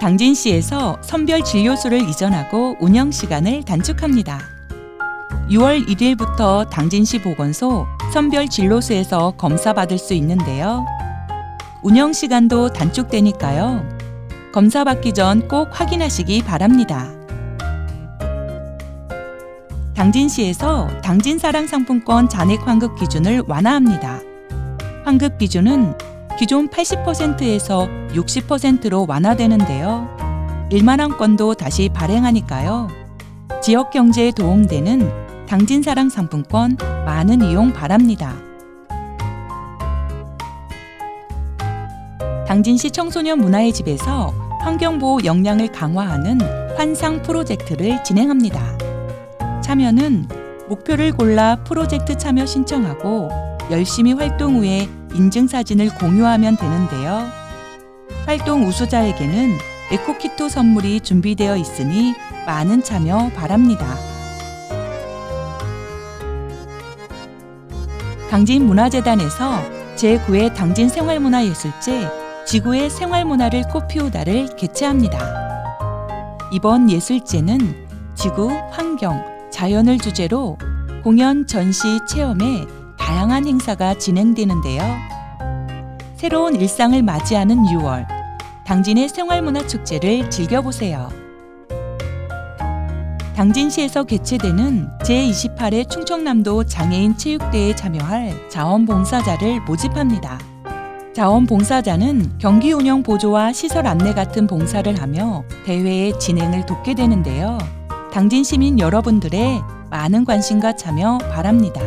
당진시에서 선별 진료소를 이전하고 운영 시간을 단축합니다. 6월 1일부터 당진시 보건소 선별 진료소에서 검사 받을 수 있는데요. 운영 시간도 단축되니까요. 검사 받기 전 꼭 확인하시기 바랍니다. 당진시에서 당진사랑 상품권 잔액 환급 기준을 완화합니다. 환급 기준은 기존 80%에서 60%로 완화되는데요. 1만 원권도 다시 발행하니까요. 지역 경제에 도움되는 당진사랑 상품권 많은 이용 바랍니다. 당진시 청소년 문화의 집에서 환경보호 역량을 강화하는 환상 프로젝트를 진행합니다. 참여는 목표를 골라 프로젝트 참여 신청하고 열심히 활동 후에 인증사진을 공유하면 되는데요. 활동 우수자에게는 에코키트 선물이 준비되어 있으니 많은 참여 바랍니다. 당진문화재단에서 제9회 당진 생활문화예술제 지구의 생활문화를 꽃피우다를 개최합니다. 이번 예술제는 지구, 환경, 자연을 주제로 공연, 전시, 체험에 다양한 행사가 진행되는데요. 새로운 일상을 맞이하는 6월, 당진의 생활문화 축제를 즐겨보세요. 당진시에서 개최되는 제28회 충청남도 장애인 체육대회에 참여할 자원봉사자를 모집합니다. 자원봉사자는 경기 운영 보조와 시설 안내 같은 봉사를 하며 대회의 진행을 돕게 되는데요. 당진 시민 여러분들의 많은 관심과 참여 바랍니다.